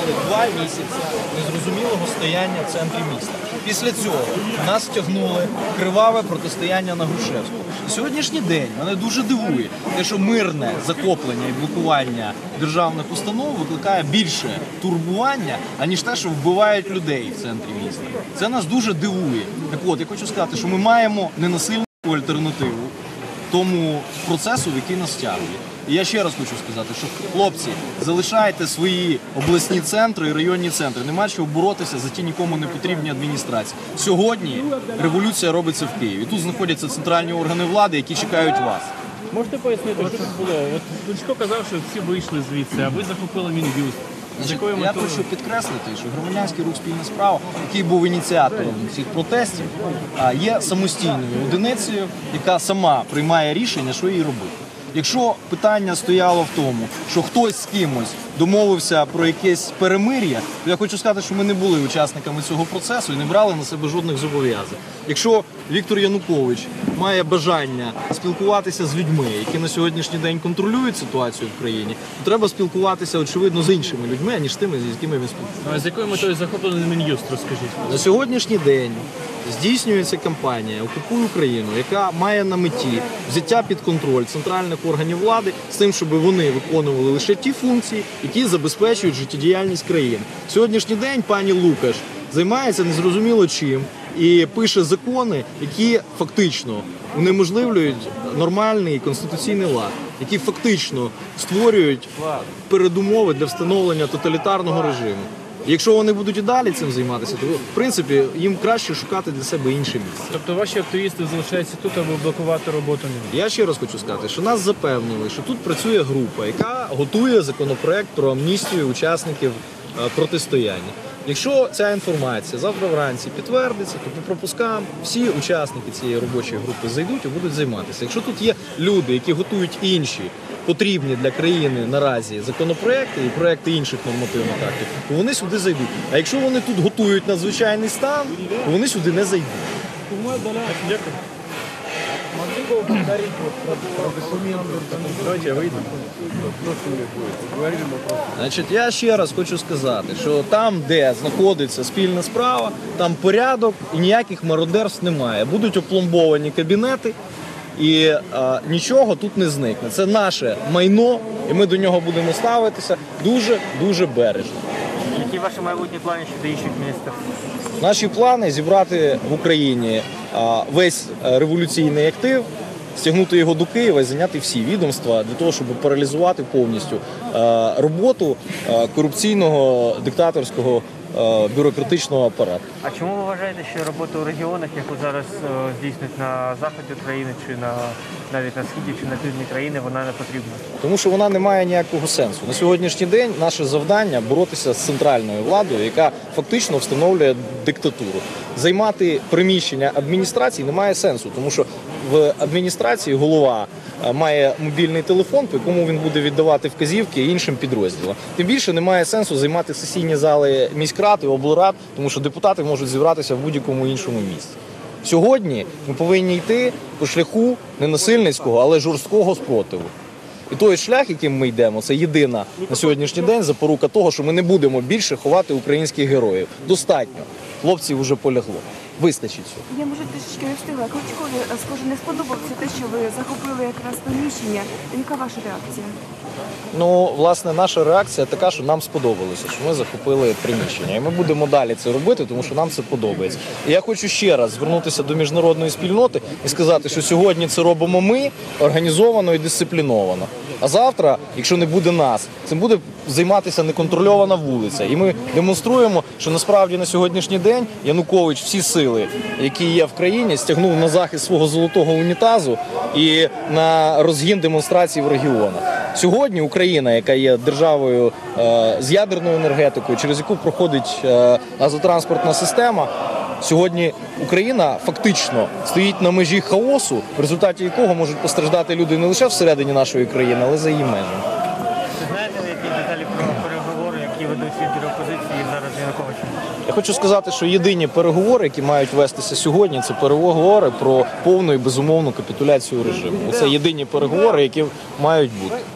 мали два місяці незрозумілого стояння в центрі міста. Після цього нас втягнули криваве протистояння на Грушевську. Сьогоднішній день мене дуже дивує, те, що мирне захоплення і блокування державних установ викликає більше турбування, аніж те, що вбивають людей в центрі міста. Це нас дуже дивує. Так от, я хочу сказати, що ми маємо ненасильну альтернативу тому процесу, в який нас тягує. І я ще раз хочу сказати, що хлопці, залишайте свої обласні центри і районні центри. Нема чого боротися за ті нікому не потрібні адміністрації. Сьогодні революція робиться в Києві. Тут знаходяться центральні органи влади, які чекають вас. Можете пояснити, що тут було? От Кличко казав, що всі вийшли звідси, а ви захопили Мін'юст. З якою я метою? хочу підкреслити, що громадянський рух спільна справа, який був ініціатором цих протестів, є самостійною одиницею, яка сама приймає рішення, що їй робити. Якщо питання стояло в тому, що хтось з кимось домовився про якесь перемир'я, то я хочу сказати, що ми не були учасниками цього процесу і не брали на себе жодних зобов'язань. Якщо Віктор Янукович має бажання спілкуватися з людьми, які на сьогоднішній день контролюють ситуацію в країні, то треба спілкуватися очевидно з іншими людьми, аніж тими, з якими він спілкується. А з якою метою захоплений Мін'юст, розкажіть? На сьогоднішній день здійснюється кампанія Окупуй Україну, яка має на меті взяття під контроль центральних органів влади з тим, щоб вони виконували лише ті функції, які забезпечують життєдіяльність країни. Сьогоднішній день пані Лукаш займається незрозуміло чим і пише закони, які фактично унеможливлюють нормальний конституційний лад, які фактично створюють передумови для встановлення тоталітарного режиму. Якщо вони будуть і далі цим займатися, то в принципі їм краще шукати для себе інше місце. Тобто ваші активісти залишаються тут, аби блокувати роботу Я ще раз хочу сказати, що нас запевнили, що тут працює група, яка готує законопроект про амністію учасників е, протистояння. Якщо ця інформація завтра вранці підтвердиться, то по пропускам всі учасники цієї робочої групи зайдуть і будуть займатися. Якщо тут є люди, які готують інші потрібні для країни наразі законопроекти і проекти інших нормативних актів, то вони сюди зайдуть. А якщо вони тут готують надзвичайний стан, то вони сюди не зайдуть. Дякую. Давайте я вийду. Значить, я ще раз хочу сказати, що там, де знаходиться спільна справа, там порядок і ніяких мародерств немає. Будуть опломбовані кабінети, і е, нічого тут не зникне. Це наше майно, і ми до нього будемо ставитися дуже дуже бережно. Які ваші майбутні плани щодо інших міністерств? Наші плани зібрати в Україні а, весь е, революційний актив, стягнути його до Києва і зайняти всі відомства для того, щоб паралізувати повністю е, роботу е, корупційного диктаторського бюрократичного апарату. А чому ви вважаєте, що робота у регіонах, яку зараз е, здійснюють на заході України, чи на навіть на східі, чи на півдні країни, вона не потрібна? Тому що вона не має ніякого сенсу. На сьогоднішній день наше завдання боротися з центральною владою, яка фактично встановлює диктатуру. Займати приміщення адміністрації немає сенсу, тому що в адміністрації голова е, має мобільний телефон, по якому він буде віддавати вказівки іншим підрозділам. Тим більше немає сенсу займати сесійні зали міськрад і облрад, тому що депутати можуть зібратися в будь-якому іншому місці. Сьогодні ми повинні йти по шляху не насильницького, але жорсткого спротиву. І той шлях, яким ми йдемо, це єдина на сьогоднішній день запорука того, що ми не будемо більше ховати українських героїв. Достатньо. Хлопців вже полягло. Вистачить. Я може трішечки не встигла. Кличкові, е, схоже, не сподобалося те, що ви захопили якраз приміщення. Яка ваша реакція? Ну, власне, наша реакція така, що нам сподобалося, що ми захопили приміщення. І ми будемо далі це робити, тому що нам це подобається. І я хочу ще раз звернутися до міжнародної спільноти і сказати, що сьогодні це робимо ми організовано і дисципліновано. А завтра, якщо не буде нас, цим буде займатися неконтрольована вулиця. І ми демонструємо, що насправді на сьогоднішній день Янукович всі сили, які є в країні, стягнув на захист свого золотого унітазу і на розгін демонстрацій в регіонах. Сьогодні Україна, яка є державою е, з ядерною енергетикою, через яку проходить е, газотранспортна система. Сьогодні Україна фактично стоїть на межі хаосу, в результаті якого можуть постраждати люди не лише всередині нашої країни, але й за її межами. Чи знаєте ви які деталі про переговори, лідери опозиції зараз з Я хочу сказати, що єдині переговори, які мають вестися сьогодні, це переговори про повну і безумовну капітуляцію режиму. Це єдині переговори, які мають бути.